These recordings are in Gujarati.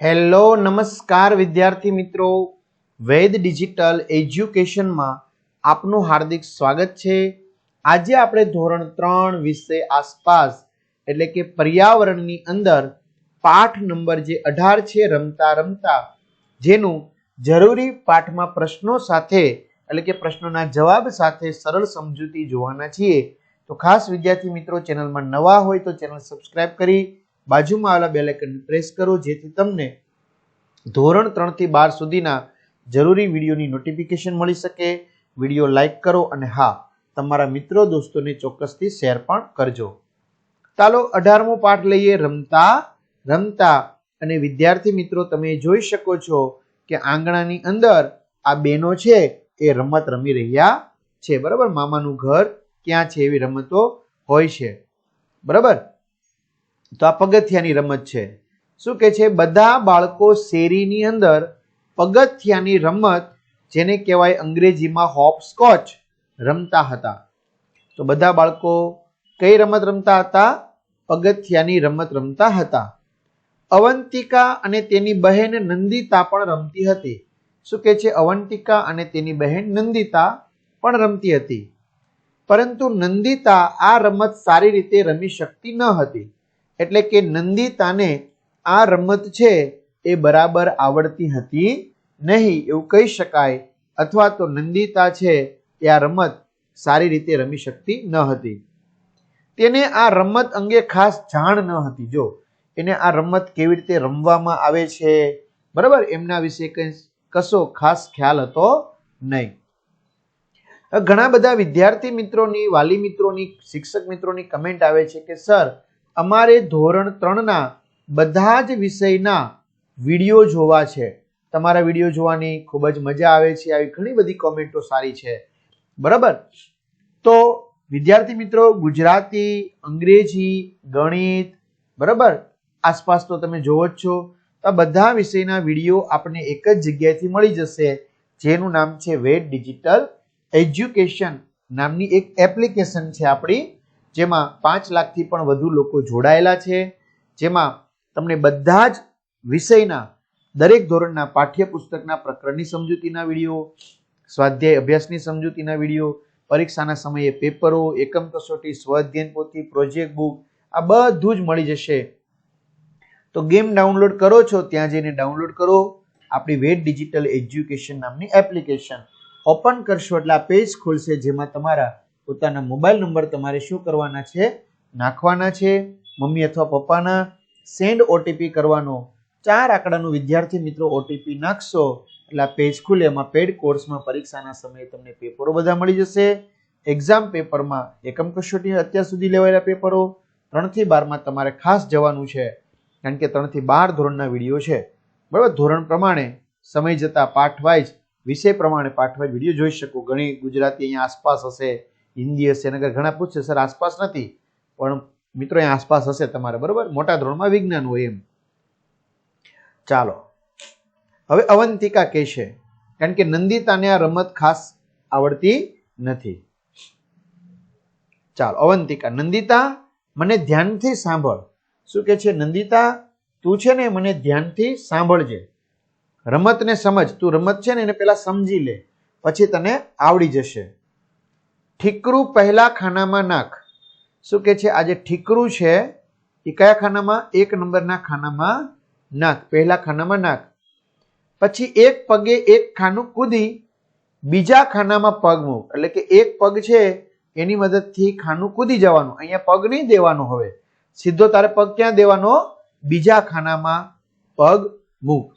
હેલો, નમસ્કાર વિદ્યાર્થી મિત્રો. વેદ ડિજિટલ એજ્યુકેશનમાં આપનું હાર્દિક સ્વાગત છે. આજે આપણે ધોરણ ત્રણ વિષય આસપાસ, એટલે કે પર્યાવરણની અંદર, પાઠ નંબર જે અઢાર છે, રમતા રમતા, જેનું જરૂરી પાઠમાં પ્રશ્નો સાથે, એટલે કે પ્રશ્નોના જવાબ સાથે સરળ સમજૂતી જોવાના છીએ. તો ખાસ વિદ્યાર્થી મિત્રો, ચેનલમાં નવા હોય તો ચેનલ સબસ્ક્રાઈબ કરી બાજુમાં આવેલા બેલ આઇકન પ્રેસ કરો, જેથી તમને ધોરણ ત્રણથી બાર સુધીના જરૂરી વિડીયોની નોટિફિકેશન મળી શકે. વીડિયો લાઈક કરો અને હા, તમારા મિત્રો દોસ્તોને ચોક્કસથી શેર પણ કરજો. ચાલો અઢારમો પાઠ લઈએ, રમતા રમતા. અને વિદ્યાર્થી મિત્રો, તમે જોઈ શકો છો કે આંગણાની અંદર આ બેનો છે, એ રમત રમી રહ્યા છે. બરાબર? મામાનું ઘર ક્યાં છે એવી રમતો હોય છે. બરાબર? તો આ પગથિયાની રમત છે. શું કે છે? બધા બાળકો શેરીની અંદર પગથિયાની રમત, જેને કહેવાય અંગ્રેજીમાં હોપ સ્કોચ રમતા હતા. તો બધા બાળકો કઈ રમત રમતા હતા? પગથિયાની રમત રમતા હતા. અવંતિકા અને તેની બહેન નંદિતા પણ રમતી હતી. શું કે છે? અવંતિકા અને તેની બહેન નંદિતા પણ રમતી હતી. પરંતુ નંદિતા આ રમત સારી રીતે રમી શકતી ન હતી. એટલે કે નંદિતાને આ રમત છે એ બરાબર આવડતી હતી નહીં એવું કહી શકાય. અથવા તો નંદિતા છે એ આ રમત સારી રીતે રમી શકતી ન હતી. તેને આ રમત અંગે ખાસ જાણ ન હતી. જો, એને આ રમત કેવી રીતે રમવામાં આવે છે? બરાબર? એમના વિશે કંઈ કશો ખાસ ખ્યાલ હતો નહીં. ઘણા બધા વિદ્યાર્થી મિત્રોની, વાલી મિત્રોની, શિક્ષક મિત્રોની કમેન્ટ આવે છે કે, સર અમારે ધોરણ ત્રણના બધા જ વિષયના વીડિયો જોવા છે. તમારા વીડિયો જોવાની ખૂબ જ મજા આવે છે. આવી ઘણી બધી કોમેન્ટો સારી છે. બરાબર? તો વિદ્યાર્થી મિત્રો, ગુજરાતી, અંગ્રેજી, ગણિત, બરાબર? આસપાસ તો તમે જોવો જ છો. આ બધા વિષયના વીડિયો આપણને એક જ જગ્યાએથી મળી જશે, જેનું નામ છે વેટ ડિજિટલ એજ્યુકેશન. નામની એક એપ્લિકેશન છે આપણી. જેમાં પાંચ લાખથી પણ વધુ લોકો જોડાયેલા છે. જેમાં તમને બધા જ વિષયના દરેક ધોરણના પાઠ્યપુસ્તકના પ્રકરણની સમજૂતીના વીડિયો, સ્વાધ્યાય અભ્યાસની સમજૂતીના વીડિયો, પરીક્ષાના સમયે પેપરો, એકમ કસોટી, સ્વાધ્યાયન પોથી, પ્રોજેક્ટ બુક, આ બધું જ મળી જશે. તો ગેમ ડાઉનલોડ કરો છો, ત્યાં જઈને ડાઉનલોડ કરો. આપણી વેટ ડિજિટલ એજ્યુકેશન નામની એપ્લિકેશન ઓપન કરશો એટલે આ પેજ ખુલશે જેમાં તમારા પોતાના મોબાઈલ નંબર તમારે શું કરવાના છે? નાખવાના છે. મમ્મી અથવા પપ્પાના સેન્ડ ઓટીપી કરવાનો. ચાર આંકડાનું વિદ્યાર્થી મિત્રો ઓટીપી નાખશો. એટલે આ પેજ ખુલે, એમાં પેડ કોર્સમાં પરીક્ષાના સમયે તમને પેપરો બધા મળી જશે. એક્ઝામ પેપરમાં એકમ કસોટી અત્યાર સુધી લેવાયેલા પેપરો ત્રણથી બારમાં તમારે ખાસ જવાનું છે. કારણ કે ત્રણથી બાર ધોરણના વીડિયો છે. બરાબર? ધોરણ પ્રમાણે સમય જતાં પાઠ વાઇઝ વિષય પ્રમાણે પાઠ વાઇઝ વીડિયો જોઈ શકો. ઘણી ગુજરાતી અહીંયા આસપાસ હશે. હિન્દી હશે નગર ઘણા પૂછશે સર, આસપાસ નથી. પણ મિત્રો, અહીંયા આસપાસ હશે તમારે, બરાબર? મોટા ધોરણમાં વિજ્ઞાન હોય એમ. ચાલો. હવે અવંતિકા કહેશે કારણ કે નંદિતાને આ રમત ખાસ આવડતી નથી. ચાલો, અવંતિકા, નંદિતા, મને ધ્યાનથી સાંભળ. શું કે છે? નંદિતા, તું છે ને મને ધ્યાનથી સાંભળજે. રમતને સમજ. તું રમત છે ને એને પેલા સમજી લે. પછી તને આવડી જશે. ઠીકરું પહેલા ખાનામાં નાખ. શું કે છે? આ જે ઠીકરું છે, એ કયા ખાનામાં? એક નંબરના ખાનામાં નાખ. પહેલા ખાનામાં નાખ. પછી એક પગે એક ખાનું કૂદી, બીજા ખાનામાં પગ મૂક. એટલે કે એક પગ છે, એની મદદથી ખાનું કૂદી જવાનું. અહીંયા પગ નહીં દેવાનો હવે. સીધો તારે પગ ક્યાં દેવાનો? બીજા ખાનામાં પગ મૂક.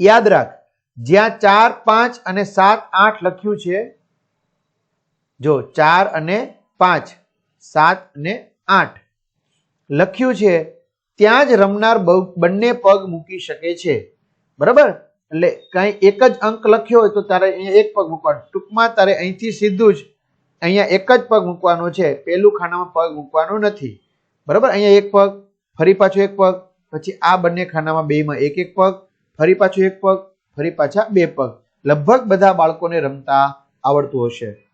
યાદ રાખ, જ્યાં ચાર, પાંચ અને સાત, આઠ લખ્યું છે જો ચાર અને પાંચ, સાત અને આઠ. લખ્યું છે, ત્યાં જ રમનાર બંને પગ મૂકી શકે છે. બરાબર? એટલે કઈ એક જ અંક લખ્યો હોય તો તારે અહીંયા એક પગ મૂકવાનો. ટૂંકમાં તારે અહીંથી સીધું જ અહીંયા એક જ પગ મૂકવાનો છે. પેલું ખાનામાં પગ મૂકવાનો નથી. બરાબર? અહીંયા એક પગ, ફરી પાછો એક પગ, પછી આ બંને ખાનામાં બેમાં એક એક પગ, ફરી પાછું એક પગ, ફરી પાછા બે પગ. લગભગ બધા બાળકોને રમતા આવડતું હશે.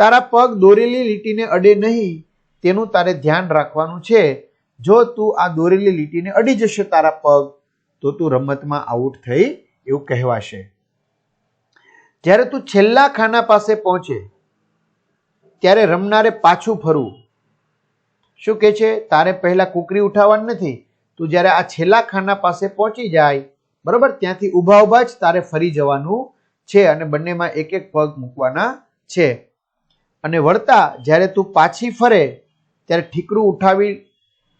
તારા પગ દોરેલી લીટીને અડે નહીં, તેનું તારે ધ્યાન રાખવાનું છે. જો તું આ દોરેલી લીટીને અડી જશે તારા પગ, તો તું રમતમાં આઉટ થઈ એવું કહેવાશે. જ્યારે તું છેલ્લા ખાના પાસે પહોંચે, ત્યારે રમનારે પાછું ફરવું. શું કે છે? તારે પહેલા કુકરી ઉઠાવવાની નથી. તું જ્યારે આ છેલ્લા ખાના પાસે પહોંચી જાય, બરોબર, ત્યાંથી ઊભા ઊભા જ તારે ફરી જવાનું છે અને બંનેમાં એક એક પગ મૂકવાના છે. અને વળતા જ્યારે તું પાછી ફરે, ત્યારે ઠીકરું ઉઠાવી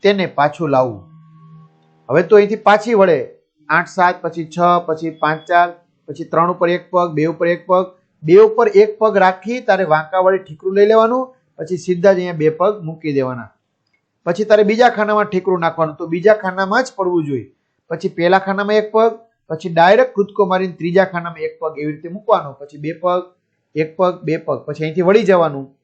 તેને પાછું લાવવું હવે તો અહીંથી પાછી વળે. આઠ, સાત, પછી છ, પછી પાંચ, ચાર, પછી ત્રણ ઉપર એક પગ, બે ઉપર એક પગ. બે ઉપર એક પગ રાખી તારે વાંકા વળી ઠીકરું લઈ લેવાનું, પછી સીધા જ અહીંયા બે પગ મૂકી દેવાના. પછી તારે બીજા ખાનામાં ઠીકરું નાખવાનું, તો બીજા ખાનામાં જ પડવું જોઈએ. પછી પહેલા ખાનામાં એક પગ, પછી ડાયરેક્ટ કૂદકો મારીને ત્રીજા ખાનામાં એક પગ એવી રીતે મૂકવાનો, પછી બે પગ એક પગ, બે પગ. પછી અહીંથી વળી જવાનું.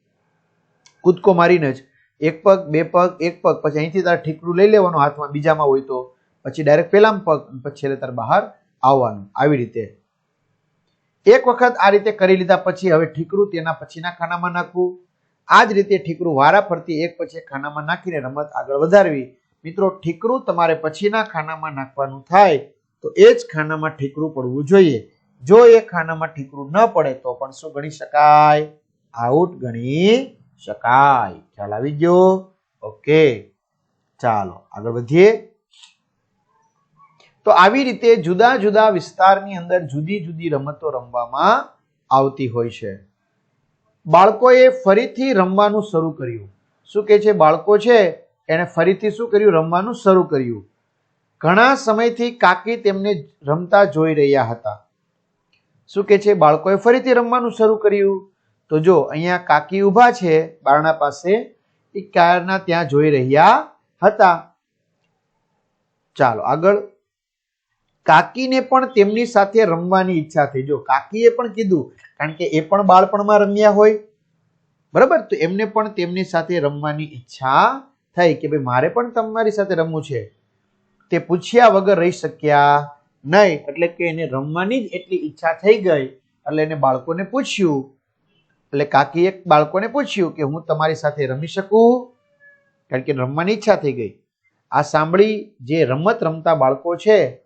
કૂદકો મારીને જ. એક પગ, બે પગ, એક પગ. પછી અહીંથી તારે ઠીકરું લઈ લેવાનું હાથમાં, બીજામાં હોય તો. પછી ડાયરેક્ટ પેલામાં પગ, પછી છેલ્લે તારે બહાર આવવાનું. આવી રીતે. એક વખત આ રીતે કરી લીધા પછી હવે ઠીકરું તેના પછીના ખાનામાં નાખવું. આ જ રીતે ઠીકરું વારા ફરતી એક પછી ખાનામાં નાખીને રમત આગળ વધારવી. મિત્રો ઠીકરું તમારે પછીના ખાનામાં નાખવાનું થાય તો એ જ ખાનામાં ઠીકરું પડવું જોઈએ. જો એ ખાનામાં ઠીકરું ન પડે તો પણ શું ગણી શકાય? આઉટ ગણી શકાય. ખ્યાલ આવી ગયો? ઓકે ચાલો, આગળ વધીએ. તો આવી રીતે જુદા જુદા વિસ્તારની અંદર જુદી જુદી રમતો રમવામાં આવતી હોય છે. બાળકોએ ફરીથી રમવાનું શરૂ કર્યું. શું કે છે બાળકો છે? એણે ફરીથી શું કર્યું? રમવાનું શરૂ કર્યું. ઘણા સમયથી કાકી તેમને રમતા જોઈ રહ્યા હતા. શું કે છે? બાળકોએ ફરીથી રમવાનું શરૂ કર્યું. તો જો અહીંયા કાકી ઊભા છે, બારણા પાસે, એ ક્યારના ત્યાં જોઈ રહ્યા હતા. ચાલો આગળ. કાકીને પણ તેમની સાથે રમવાની ઈચ્છા થઈ. જો કાકીએ પણ કીધું, કારણ કે એ પણ બાળપણમાં રમ્યા હોય. બરાબર? તો એમને પણ તેમની સાથે રમવાની ઈચ્છા થઈ કે ભાઈ મારે પણ તમારી સાથે રમવું છે. તે પૂછ્યા વગર રહી શક્યા. નહીં, એટલે કે એને રમવાની જ એટલી ઈચ્છા થઈ ગઈ. એટલે એને બાળકોને પૂછ્યું. એટલે કાકીએ બાળકોને પૂછ્યું કે હું તમારી સાથે રમી શકું? કારણ કે રમવાની ઈચ્છા થઈ ગઈ. આ સાંભળી જે રમત રમતા બાળકો છે,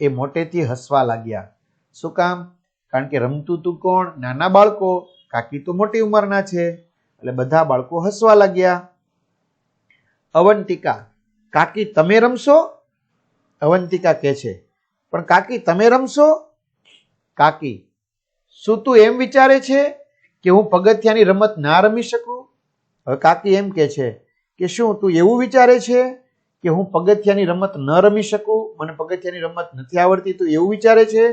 એ મોટેથી હસવા લાગ્યા. શું કામ? કારણ કે રમતું તું કોણ? નાના બાળકો. કાકી તો મોટી ઉંમરના છે. એટલે બધા બાળકો હસવા લાગ્યા. અવંતિકા, કાકી તમે રમશો? અવંતિકા કહે છે પણ કાકી, તમે રમશો? કાકી, શું તું એમ વિચારે છે કે હું પગથિયાની રમત ના રમી શકું? હવે કાકી એમ કે છે કે શું તું એવું વિચારે છે કે હું પગથિયાની રમત ન રમી શકું? મને પગથિયાની રમત નથી આવડતી, તું એવું વિચારે છે?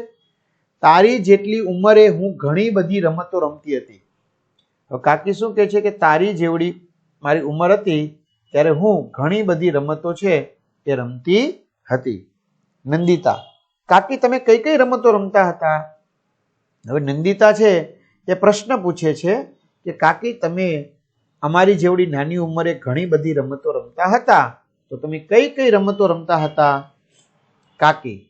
તારી જેટલી ઉંમરે હું ઘણી બધી રમતો રમતી હતી. હવે કાકી શું કહે છે કે તારી જેવડી મારી ઉંમર હતી ત્યારે હું ઘણી બધી રમતો છે એ રમતી હતી. નંદિતા કાકી, તમે કઈ કઈ રમતો રમતા હતા? હવે નંદિતા છે એ પ્રશ્ન પૂછે છે કે, કાકી, તમે અમારી જેવડી નાની ઉંમરે ઘણી બધી રમતો રમતા હતા? તો તમે કઈ કઈ રમતો રમતા હતા? કાકી,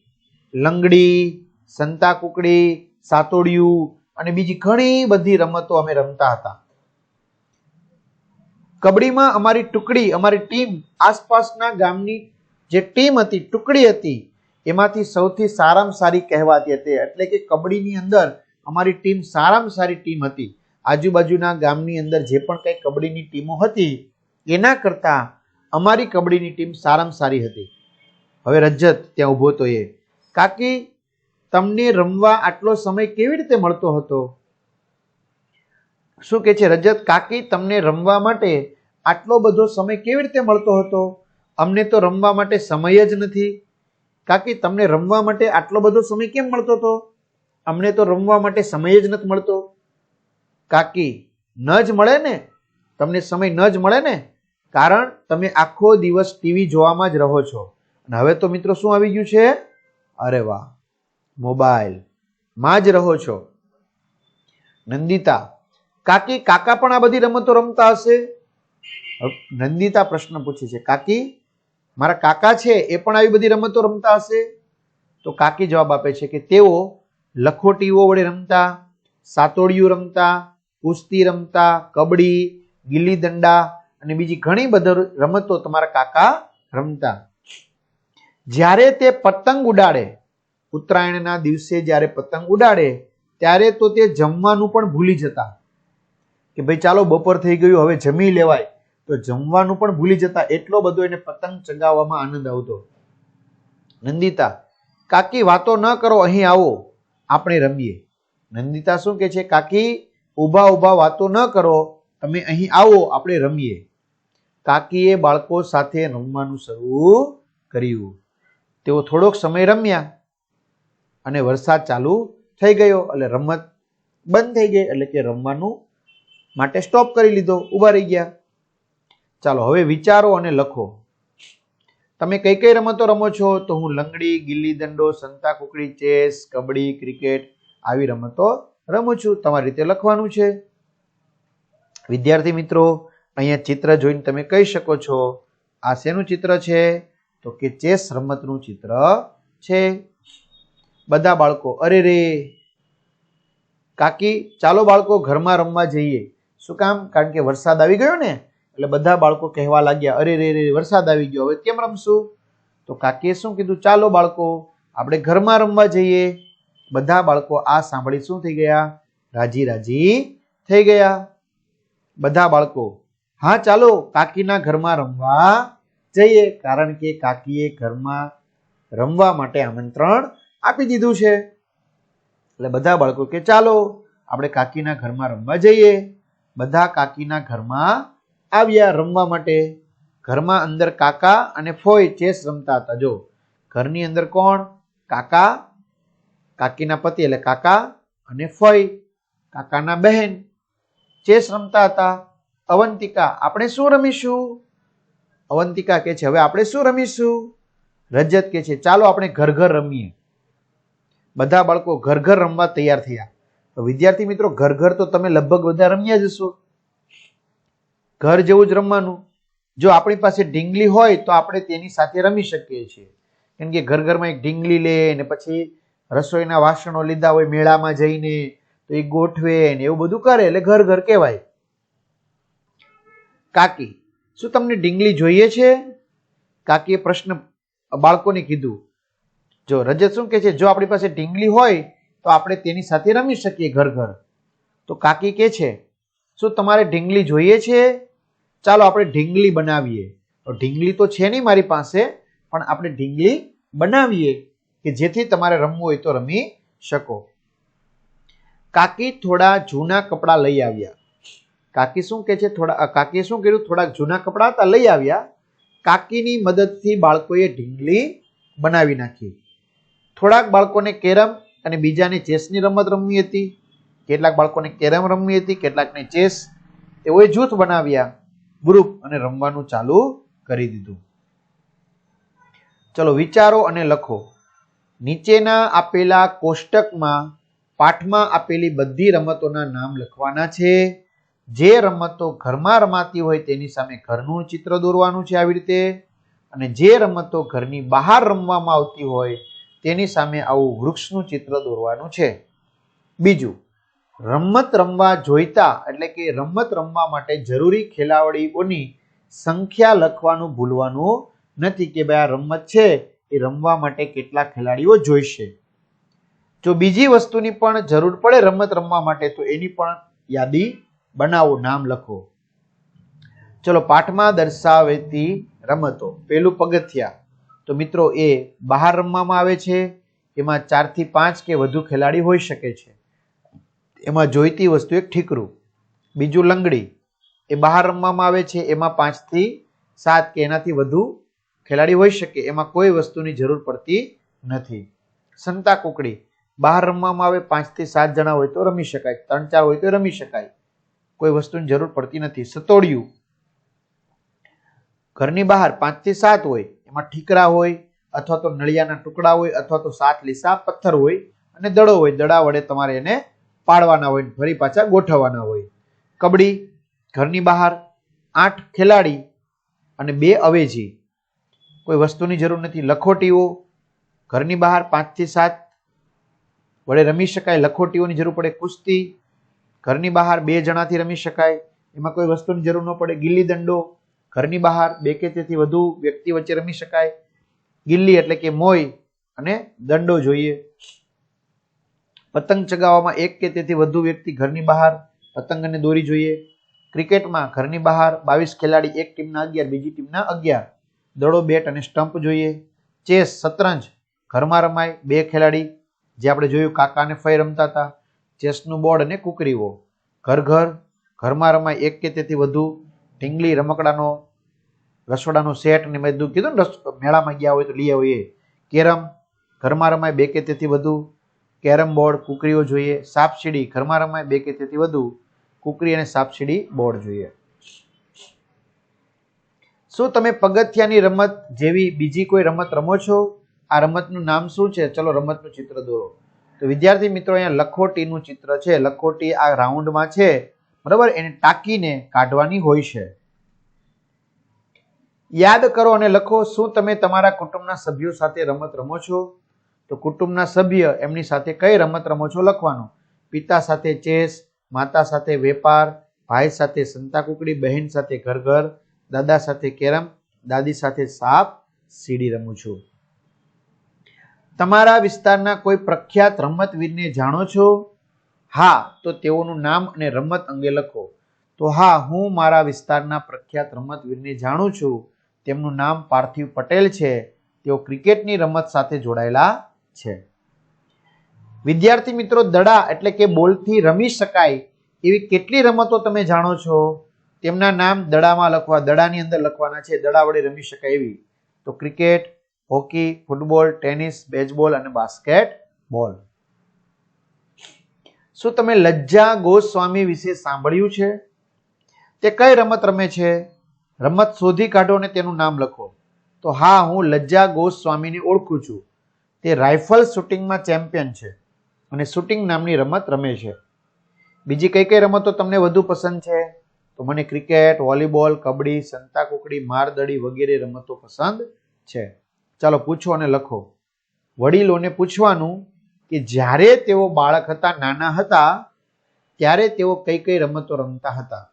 લંગડી સંતા કુકડી સાતોડિયું અને બીજી ઘણી બધી રમતો અમે રમતા હતા. કબડ્ડીમાં અમારી ટુકડી, અમારી ટીમ આસપાસના ગામની જે ટીમ હતી, ટુકડી હતી એમાંથી સૌથી સારામાં સારી કહેવાતી હતી. એટલે કે કબડ્ડીની અંદર અમારી ટીમ સારામાં સારી ટીમ હતી. આજુબાજુના ગામની અંદર જે પણ કંઈ કબડ્ડીની ટીમો હતી, એના કરતાં અમારી કબડ્ડીની ટીમ સારામાં સારી હતી. હવે રજત ત્યાં ઊભો તો એ. કાકી, તમને રમવા આટલો સમય કેવી રીતે મળતો હતો? શું કે છે રજત? કાકી, તમને રમવા માટે આટલો બધો સમય કેવી રીતે મળતો હતો? અમને તો રમવા માટે સમય જ નથી. કાકી, તમને રમવા માટે આટલો બધો સમય કેમ મળતો હતો? અમને તો રમવા માટે સમય જ નથી મળતો. કાકી, ન જ મળે ને? તમને સમય ન જ મળે ને? કારણ, તમે આખો દિવસ ટીવી જોવામાં જ રહો છો. અને હવે તો મિત્રો શું આવી ગયું છે? અરે વાહ! મોબાઈલ. માં જ રહો છો. નંદિતા, કાકી, કાકા પણ આ બધી રમતો રમતા હશે? નંદિતા પ્રશ્ન પૂછે છે. કાકી મારા કાકા છે, એ પણ આવી બધી રમતો રમતા હશે? તો કાકી જવાબ આપે છે કે તેઓ લખોટીઓ વડે રમતા, સાતોડિયું રમતા, કુસ્તી રમતા કબડ્ડી ગિલ્લી દંડા અને બીજી ઘણી બધી રમતો તમારા કાકા રમતા. જ્યારે તે પતંગ ઉડાડે, ઉત્તરાયણના દિવસે જ્યારે પતંગ ઉડાડે, ત્યારે તો તે જમવાનું પણ ભૂલી જતા. કે ભાઈ ચાલો બપોર થઈ ગયું, હવે જમી લેવાય. તો જમવાનું પણ ભૂલી જતા એટલો બધો એને પતંગ ચગાવવામાં આનંદ આવતો. નંદિતા, કાકી, વાતો ન કરો, અહીં આવો. આપણે રમીએ. નંદિતા શું કે છે? કાકી, ઊભા ઊભા વાતો ન કરો. તમે અહીં આવો, આપણે રમીએ. કાકીએ બાળકો સાથે રમવાનું શરૂ કર્યું. તેઓ થોડોક સમય રમ્યા અને વરસાદ ચાલુ થઈ ગયો એટલે રમત બંધ થઈ ગઈ એટલે કે રમવાનું માટે સ્ટોપ કરી લીધો, ઊભા રહી ગયા. ચાલો, હવે વિચારો અને લખો. તમે કઈ કઈ રમતો રમો છો? તો હું લંગડી, ગિલ્લી દંડો, સંતા કુકડી, ચેસ, કબડ્ડી, ક્રિકેટ આવી રમતો રમું છું. તમારી રીતે લખવાનું છે. વિદ્યાર્થી મિત્રો, અહીંયા ચિત્ર જોઈને તમે કહી શકો છો, આ શેનું ચિત્ર છે? તો કે ચેસ રમતનું ચિત્ર છે. બધા બાળકો, અરે રે! કાકી, ચાલો બાળકો ઘરમાં રમવા જઈએ. શું કામ? કારણ કે વરસાદ આવી ગયો ને? એટલે બધા બાળકો કહેવા લાગ્યા, અરે, રે રે, વરસાદ આવી ગયો, હવે કેમ રમશું? તો કાકીએ શું કીધું, ચાલો બાળકો, આપણે ઘરમાં રમવા જઈએ. બધા બાળકો આ સાંભળી શું થઈ ગયા? રાજી રાજી થઈ ગયા. બધા બાળકો, હા, ચાલો, કાકીના ઘરમાં રમવા જઈએ. કારણ કે કાકીએ ઘરમાં રમવા માટે આમંત્રણ આપી દીધું છે. એટલે બધા બાળકો કે, ચાલો, આપણે કાકીના ઘરમાં રમવા જઈએ. બધા કાકીના ઘરમાં આવ્યા રમવા માટે, ઘરમાં અંદર કાકા અને ફોય ચેસ રમતા હતા. જો, ઘરની અંદર કોણ? કાકા, કાકીના પતિ એટલે કાકા અને ફોય કાકાના બહેન ચેસ રમતા હતા. અવંતિકા, આપણે શું રમીશું? અવંતિકા કે છે, હવે આપણે શું રમીશું? રજત કે છે, ચાલો આપણે ઘર ઘર રમીએ. બધા બાળકો ઘર ઘર રમવા તૈયાર થયા. તો વિદ્યાર્થી મિત્રો ઘર ઘર તો તમે લગભગ બધા રમ્યા જશો ઘર જેવું જ રમવાનું. જો આપણી પાસે ઢીંગલી હોય તો આપણે તેની સાથે રમી શકીએ છીએ. કેમ કે ઘર ઘરમાં એક ઢીંગલી લે ને પછી રસોઈના વાસણો લીધા હોય મેળામાં જઈને તો એ ગોઠવે ને એવું બધું કરે એટલે ઘર ઘર કહેવાય. કાકી, શું તમને ઢીંગલી જોઈએ છે? કાકીએ પ્રશ્ન બાળકોને કીધું. જો રજત શું કે છે? જો આપણી પાસે ઢીંગલી હોય તો આપણે તેની સાથે રમી શકીએ ઘર ઘર. તો કાકી કે છે, શું તમારે ઢીંગલી જોઈએ છે? ચાલો આપણે ઢીંગલી બનાવીએ. તો ઢીંગલી તો છે નહીં મારી પાસે, પણ આપણે ઢીંગલી બનાવીએ કે જેથી તમારે રમવું હોય તો રમી શકો. કાકી થોડા જૂના કપડાં લઈ આવ્યા. કાકી શું કે છે? થોડા કાકીએ શું કર્યું? થોડાક જૂના કપડાં હતા, લઈ આવ્યા. કાકીની મદદથી બાળકોએ ઢીંગલી બનાવી નાખી. થોડાક બાળકોને કેરમ અને બીજાને ચેસની રમત રમવી હતી. કેટલાક બાળકોને કેરમ રમવી હતી, કેટલાકને ચેસ. તેઓએ જૂથ બનાવ્યા. ગ્રુપ અને રમવાનું ચાલુ કરી દીધું. ચલો વિચારો અને લખો. નીચેના આપેલા કોષ્ટકમાં પાઠમાં આપેલી બધી રમતોના નામ લખવાના છે. જે રમતો ઘરમાં રમાતી હોય તેની સામે ઘરનું ચિત્ર દોરવાનું છે આવી રીતે. અને જે રમતો ઘરની બહાર રમવામાં આવતી હોય તેની સામે આવું વૃક્ષનું ચિત્ર દોરવાનું છે. બીજું રમત રમવા જોઈતા એટલે કે રમત રમવા માટે જરૂરી ખેલાડીઓની સંખ્યા લખવાનું ભૂલવાનું નથી કે ભાઈ આ રમત છે, એ રમવા માટે કેટલા ખેલાડીઓ જોઈશે. જો બીજી વસ્તુની પણ જરૂર પડે રમત રમવા માટે, તો એની પણ યાદી બનાવો, નામ લખો. ચલો, પાઠમાં દર્શાવેતી રમતો. પેલું પગથિયા. તો મિત્રો, એ બહાર રમવામાં આવે છે, એમાં ચારથી પાંચ કે વધુ ખેલાડી હોઈ શકે છે. એમાં જોઈતી વસ્તુ એક ઠીકરું. બીજું લંગડી. એ બહાર રમવામાં આવે છે, એમાં પાંચથી સાત કે એનાથી વધુ ખેલાડી હોઈ શકે, એમાં કોઈ વસ્તુની જરૂર પડતી નથી. સંતા કુકડી. બહાર રમવામાં આવે પાંચથી સાત જણા હોય તો રમી શકાય, ત્રણ ચાર હોય તો રમી શકાય. કોઈ વસ્તુની જરૂર પડતી નથી. સતોડિયું. ઘરની બહાર પાંચથી સાત હોય, એમાં ઠીકરા હોય, અથવા તો નળિયાના ટુકડા હોય, અથવા તો સાત લીસા પથ્થર હોય અને દડો હોય. દડા વડે તમારે એને પાડવાના હોય ફરી પાછા ગોઠવવાના હોય. કબડ્ડી, ઘરની બહાર, આઠ ખેલાડી અને બે અવેજી. કોઈ વસ્તુની જરૂર નથી. લખોટીઓ, ઘરની બહાર પાંચથી સાત વડે રમી શકાય, લખોટીઓની જરૂર પડે કુસ્તી, ઘરની બહાર બે જણાથી રમી શકાય, એમાં કોઈ વસ્તુની જરૂર ન પડે. ગિલ્લી દંડો, ઘરની બહાર બે કે તેથી વધુ વ્યક્તિ વચ્ચે રમી શકાય. ગિલ્લી એટલે કે મોય અને દંડો જોઈએ. પતંગ ચગાવવામાં એક કે તેથી વધુ વ્યક્તિ ઘરની બહાર પતંગને દોરી જોઈએ. ક્રિકેટમાં ઘરની બહાર બાવીસ ખેલાડી એક ટીમના અગિયાર, બીજી ટીમના અગિયાર. દડો, બેટ અને સ્ટમ્પ જોઈએ. ચેસ, શતરંજ, ઘરમાં રમાય બે ખેલાડી, જે આપણે જોયું કાકા અને ફઈ રમતા હતા. ચેસનું બોર્ડ અને કુકરીઓ. ઘર ઘર, ઘરમાં રમાય એક કે તેથી વધુ ઢીંગલી રમકડાનો, રસોડાનો સેટ ને મેં કીધું ને મેળામાં ગયા હોય તો લઈ આવીએ. કેરમ, ઘરમાં રમાય બે કે તેથી વધુ કેરમ બોર્ડ, કુકરીઓ જોઈએ, સાપસીડી ઘરમાં રમાય બે કે તેથી વધુ કુકરી અને સાપસીડી બોર્ડ જોઈએ. શું તમે પગથિયાની રમત જેવી બીજી કોઈ રમત રમો છો? આ રમતનું નામ શું છે? ચલો રમતનું ચિત્ર દોરો. તો વિદ્યાર્થી મિત્રો, અહીંયા લખોટીનું ચિત્ર છે. લખોટી આ રાઉન્ડમાં છે, બરાબર? એને ટાંકીને કાઢવાની હોય છે. યાદ કરો અને લખો શું તમે તમારા કુટુંબના સભ્યો સાથે રમત રમો છો? તો કુટુંબના સભ્ય એમની સાથે કઈ રમત રમો છો લખવાનું? પિતા સાથે ચેસ, માતા સાથે વેપાર, ભાઈ સાથે સંતાકુકડી, બહેન સાથે ઘર ઘર દાદા સાથે કેરમ, દાદી સાથે સાપ, સીડી રમું છું. તમારા વિસ્તારના કોઈ પ્રખ્યાત રમતવીરને જાણો છો? હા, તો તેઓનું નામ અને રમત અંગે લખો. તો હા, હું મારા વિસ્તારના પ્રખ્યાત રમતવીરને જાણું છું. તેમનું નામ પાર્થિવ પટેલ છે. તેઓ ક્રિકેટની રમત સાથે જોડાયેલા છે. વિદ્યાર્થી મિત્રો, દડા એટલે કે બોલથી રમી શકાય એવી કેટલી રમતો તમે જાણો છો? તેમના નામ દડામાં લખવા, દડાની અંદર લખવાના છે, દડા વડે રમી શકાય એવી. તો cricket, hockey, football, tennis, baseball અને બાસ્કેટ બોલ શું તમે લજ્જા ગોસ્વામી વિશે સાંભળ્યું છે? તે કઈ રમત રમે છે? રમત શોધી કાઢો અને તેનું નામ લખો. તો હા, હું લજ્જા ગોસ્વામીને ઓળખું છું. તે રાઇફલ શૂટિંગમાં ચેમ્પિયન છે. અને શૂટિંગ નામની રમત રમે છે. બીજી કઈ કઈ રમતો તમને વધુ પસંદ છે? તો મને ક્રિકેટ, વોલીબોલ, કબડ્ડી સંતાકુકડી મારદડી વગેરે રમતો પસંદ છે. ચાલો પૂછો અને લખો. વડીલોને પૂછવાનું કે જ્યારે તેઓ બાળક હતા, નાના હતા, ત્યારે તેઓ કઈ કઈ રમતો રમતા હતા?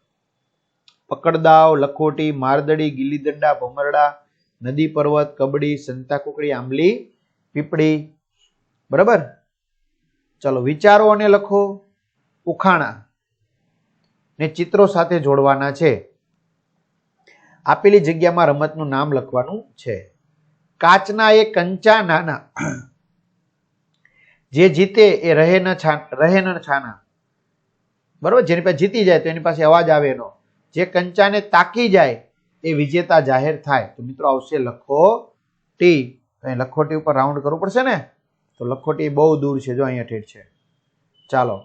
પકડદાવ, લખોટી મારદડી ગીલી દંડા, ભમરડા, નદી પર્વત, કબડ્ડી સંતાકુકડી આંબલી પીપળી. બરાબર? ચલો વિચારો અને લખો ઉખાણા. ને ચિત્રો સાથે જોડવાના છે. આપેલી જગ્યામાં રમતનું નામ લખવાનું છે. કાચના એ કંચા નાના. જે જીતે એ રહે ન રહે ન છાના. બરોબર? જેની પાસે જીતી જાય તો એની પાસે અવાજ આવે એનો. જે કંચાને તાકી જાય એ વિજેતા જાહેર થાય. તો મિત્રો આવશે લખોટી અહીં લખોટી ઉપર રાઉન્ડ કરવું પડશે ને? તો લખોટી બહુ દૂર છે, જો અહીંયા ઠેઠ છે. ચાલો.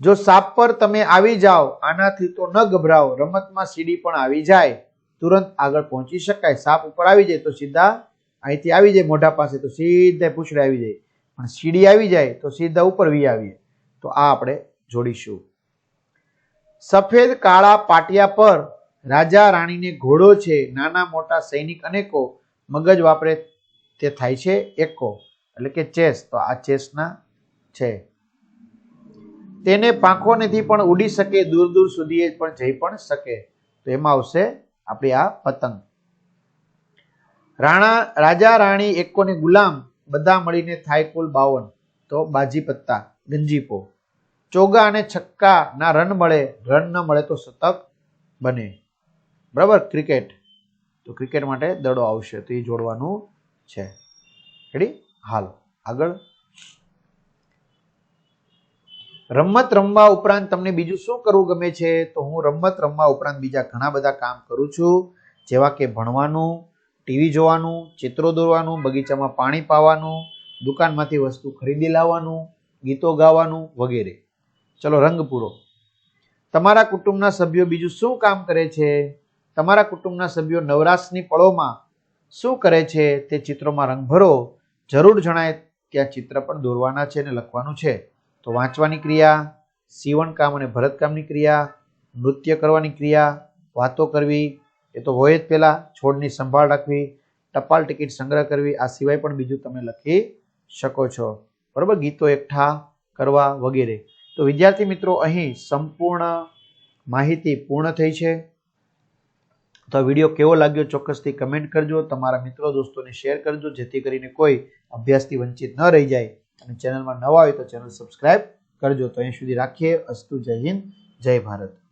જો સાપ પર તમે આવી જાઓ, આનાથી તો ન ગભરાઓ, રમતમાં સીડી પણ આવી જાય. તુરંત આગળ પહોંચી શકાય. સાપ ઉપર આવી જાય તો સીધા અહીંથી આવી જાય, મોઢા પાસે તો સીધા પૂછડે આવી જાય. પણ સીડી આવી જાય તો સીધા ઉપર વી આવીએ. તો આ આપણે જોડીશું. સફેદ કાળા પાટિયા પર રાજા રાણીને ઘોડો છે, નાના મોટા સૈનિક અનેકો મગજ વાપરે તે થાય છે એકો, એટલે કે ચેસ. તો આ ચેસના છે. તેને પાંખો નથી પણ ઉડી શકે, દૂર દૂર સુધી પણ જઈ પણ શકે. તો એમાં આવશે આપણી આ પતંગ. રાણા, રાજા, રાણી, એકો ને ગુલામ બધા મળીને થાય કુલ બાવન. તો બાજી પત્તા ગંજીપો ચોગા અને છક્કા ના રન મળે, રન ન મળે તો શતક બને. બરાબર? ક્રિકેટ. તો ક્રિકેટ માટે દડો આવશે. તો એ જોડવાનું છે. રેડી હાલો. આગળ. રમત રમવા ઉપરાંત તમને બીજું શું કરવું ગમે છે? તો હું રમત રમવા ઉપરાંત બીજા ઘણા બધા કામ કરું છું. જેવા કે ભણવાનું ટીવી જોવાનું, ચિત્રો દોરવાનું, બગીચામાં પાણી પાવાનું, દુકાનમાંથી વસ્તુ ખરીદી લાવવાનું, ગીતો ગાવાનું વગેરે. ચલો, રંગ પૂરો. તમારા કુટુંબના સભ્યો બીજું શું કામ કરે છે? તમારા કુટુંબના સભ્યો નવરાશની પળોમાં શું કરે છે તે ચિત્રોમાં રંગ ભરો, જરૂર જણાય ત્યાં ચિત્ર પણ દોરવાના છે અને લખવાનું છે. તો વાંચવાની ક્રિયા સીવણકામ અને ભરતકામની ક્રિયા, નૃત્ય કરવાની ક્રિયા, વાતો કરવી, એ તો હોય જ પહેલાં છોડની સંભાળ રાખવી, ટપાલ ટિકિટ સંગ્રહ કરવી, આ સિવાય પણ બીજું તમે લખી શકો છો. બરાબર? ગીતો એકઠા કરવા વગેરે. તો વિદ્યાર્થી મિત્રો, અહીં સંપૂર્ણ માહિતી પૂર્ણ થઈ છે. તો આ વીડિયો કેવો લાગ્યો ચોક્કસથી કમેન્ટ કરજો, તમારા મિત્રો, દોસ્તોને શેર કરજો, જેથી કરીને કોઈ અભ્યાસથી વંચિત ન રહી જાય. અને ચેનલમાં નવા હોય તો ચેનલ સબસ્ક્રાઈબ કરજો. તો અહીં સુધી રાખીએ. અસ્તુ જય હિન્દ, જય ભારત.